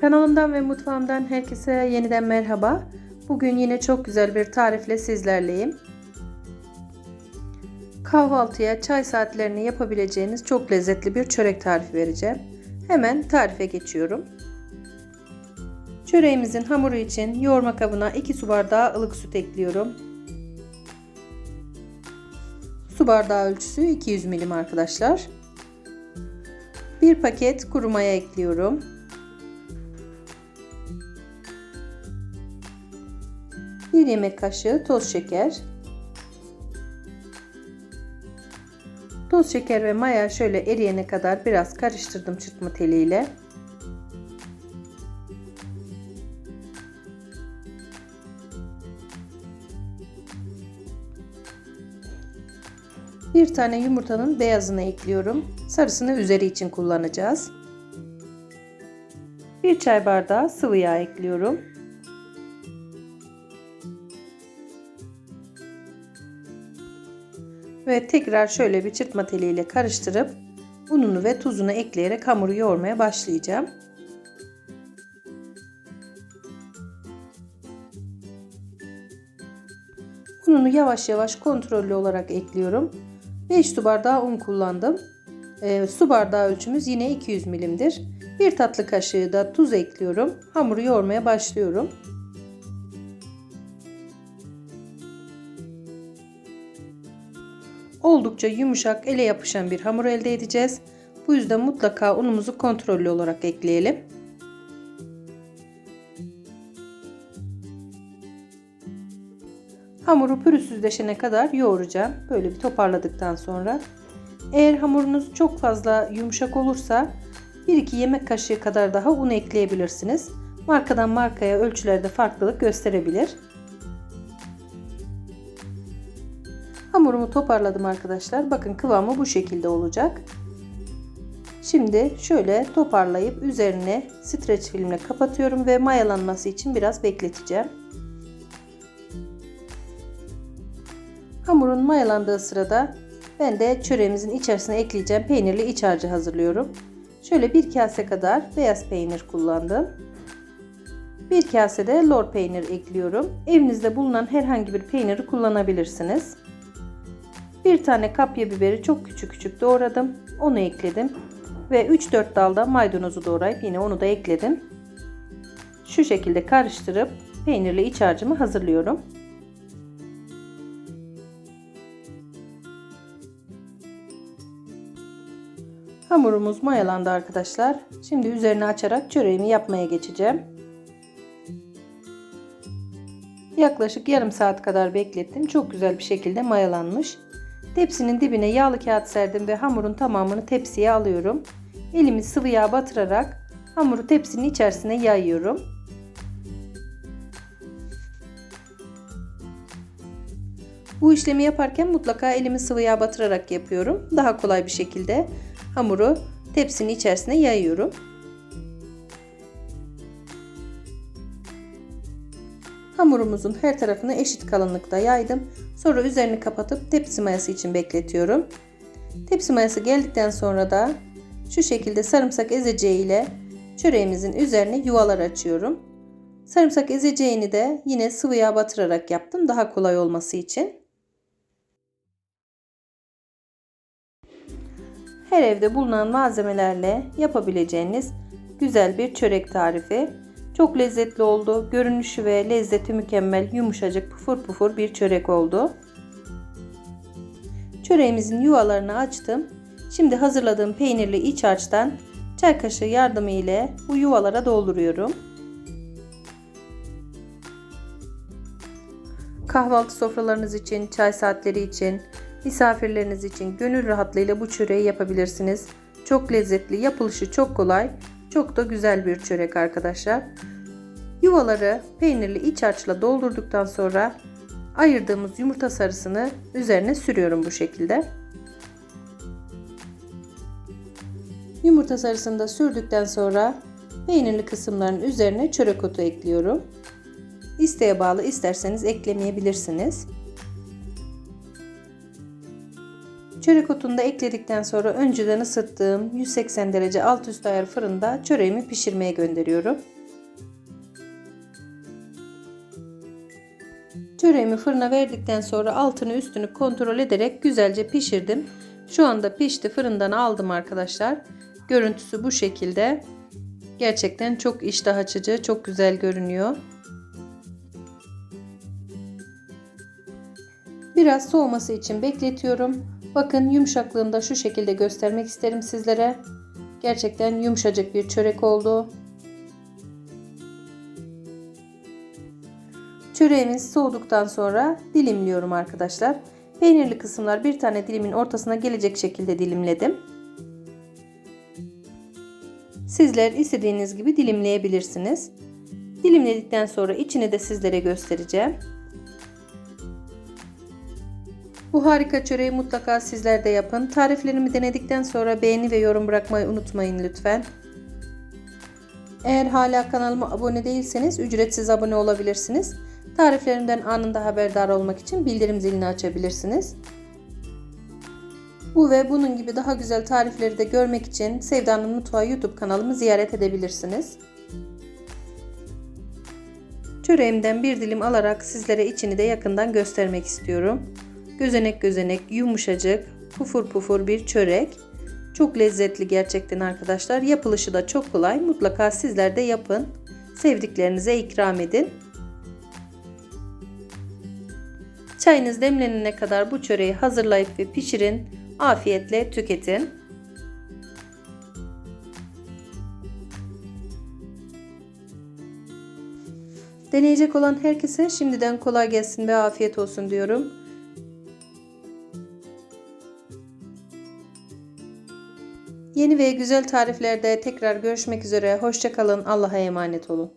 Kanalımdan ve mutfağımdan herkese yeniden merhaba. Bugün yine çok güzel bir tarifle sizlerleyim. Kahvaltıya, çay saatlerini yapabileceğiniz çok lezzetli bir çörek tarifi vereceğim. Hemen tarife geçiyorum. Çöreğimizin hamuru için yoğurma kabına 2 su bardağı ılık süt ekliyorum. Su bardağı ölçüsü 200 milim arkadaşlar. Bir paket kuru maya ekliyorum. Bir yemek kaşığı toz şeker. Toz şeker ve maya şöyle eriyene kadar biraz karıştırdım çırpma teliyle. Bir tane yumurtanın beyazını ekliyorum. Sarısını üzeri için kullanacağız. Bir çay bardağı sıvı yağ ekliyorum. Ve tekrar şöyle bir çırpma teliyle karıştırıp ununu ve tuzunu ekleyerek hamuru yoğurmaya başlayacağım. Ununu yavaş yavaş kontrollü olarak ekliyorum. 5 su bardağı un kullandım. E, su bardağı ölçümüz yine 200 milimdir. Bir tatlı kaşığı da tuz ekliyorum. Hamuru yoğurmaya başlıyorum. Oldukça yumuşak, ele yapışan bir hamur elde edeceğiz. Bu yüzden mutlaka unumuzu kontrollü olarak ekleyelim. Hamuru pürüzsüzleşene kadar yoğuracağım. Böyle bir toparladıktan sonra. Eğer hamurunuz çok fazla yumuşak olursa 1-2 yemek kaşığı kadar daha un ekleyebilirsiniz. Markadan markaya ölçülerde farklılık gösterebilir. Hamurumu toparladım arkadaşlar. Bakın kıvamı bu şekilde olacak. Şimdi şöyle toparlayıp üzerine streç filmle kapatıyorum ve mayalanması için biraz bekleteceğim. Hamurun mayalandığı sırada ben de çöreğimizin içerisine ekleyeceğim peynirli iç harcı hazırlıyorum. Şöyle bir kase kadar beyaz peynir kullandım. Bir kase de lor peynir ekliyorum. Evinizde bulunan herhangi bir peyniri kullanabilirsiniz. Bir tane kapya biberi çok küçük küçük doğradım. Onu ekledim. Ve 3-4 dalda maydanozu doğrayıp yine onu da ekledim. Şu şekilde karıştırıp peynirli iç harcımı hazırlıyorum. Hamurumuz mayalandı arkadaşlar. Şimdi üzerine açarak çöreğimi yapmaya geçeceğim. Yaklaşık yarım saat kadar beklettim. Çok güzel bir şekilde mayalanmış. Tepsinin dibine yağlı kağıt serdim ve hamurun tamamını tepsiye alıyorum. Elimi sıvı yağ batırarak hamuru tepsinin içerisine yayıyorum. Bu işlemi yaparken mutlaka elimi sıvı yağ batırarak yapıyorum. Daha kolay bir şekilde hamuru tepsinin içerisine yayıyorum. Hamurumuzun her tarafını eşit kalınlıkta yaydım. Sonra üzerini kapatıp tepsi mayası için bekletiyorum. Tepsi mayası geldikten sonra da şu şekilde sarımsak ezeceği ile çöreğimizin üzerine yuvalar açıyorum. Sarımsak ezeceğini de yine sıvı yağ batırarak yaptım daha kolay olması için. Her evde bulunan malzemelerle yapabileceğiniz güzel bir çörek tarifi. Çok lezzetli oldu. Görünüşü ve lezzeti mükemmel, yumuşacık, pufur pufur bir çörek oldu. Çöreğimizin yuvalarını açtım. Şimdi hazırladığım peynirli iç harçtan çay kaşığı yardımı ile bu yuvalara dolduruyorum. Kahvaltı sofralarınız için, çay saatleri için, misafirleriniz için gönül rahatlığıyla bu çöreği yapabilirsiniz. Çok lezzetli, yapılışı çok kolay, çok da güzel bir çörek arkadaşlar. Yuvaları peynirli iç harçla doldurduktan sonra ayırdığımız yumurta sarısını üzerine sürüyorum bu şekilde. Yumurta sarısını da sürdükten sonra peynirli kısımların üzerine çörek otu ekliyorum. İsteğe bağlı isterseniz eklemeyebilirsiniz. Çörek otunu da ekledikten sonra önceden ısıttığım 180 derece alt üst ayar fırında çöreğimi pişirmeye gönderiyorum. Çöreğimi fırına verdikten sonra altını üstünü kontrol ederek güzelce pişirdim. Şu anda pişti fırından aldım arkadaşlar. Görüntüsü bu şekilde. Gerçekten çok iştah açıcı, çok güzel görünüyor. Biraz soğuması için bekletiyorum. Bakın yumuşaklığını da şu şekilde göstermek isterim sizlere. Gerçekten yumuşacık bir çörek oldu. Çöreğimiz soğuduktan sonra dilimliyorum arkadaşlar. Peynirli kısımlar bir tane dilimin ortasına gelecek şekilde dilimledim. Sizler istediğiniz gibi dilimleyebilirsiniz. Dilimledikten sonra içini de sizlere göstereceğim. Bu harika çöreği mutlaka sizler de yapın. Tariflerimi denedikten sonra beğeni ve yorum bırakmayı unutmayın lütfen. Eğer hala kanalıma abone değilseniz ücretsiz abone olabilirsiniz. Tariflerimden anında haberdar olmak için bildirim zilini açabilirsiniz. Bu ve bunun gibi daha güzel tarifleri de görmek için Sevda'nın Mutfağı YouTube kanalımı ziyaret edebilirsiniz. Çöreğimden bir dilim alarak sizlere içini de yakından göstermek istiyorum. Gözenek gözenek yumuşacık pufur pufur bir çörek. Çok lezzetli gerçekten arkadaşlar. Yapılışı da çok kolay. Mutlaka sizler de yapın. Sevdiklerinize ikram edin. Çayınız demlenene kadar bu çöreği hazırlayıp ve pişirin. Afiyetle tüketin. Deneyecek olan herkese şimdiden kolay gelsin ve afiyet olsun diyorum. Yeni ve güzel tariflerde tekrar görüşmek üzere. Hoşçakalın. Allah'a emanet olun.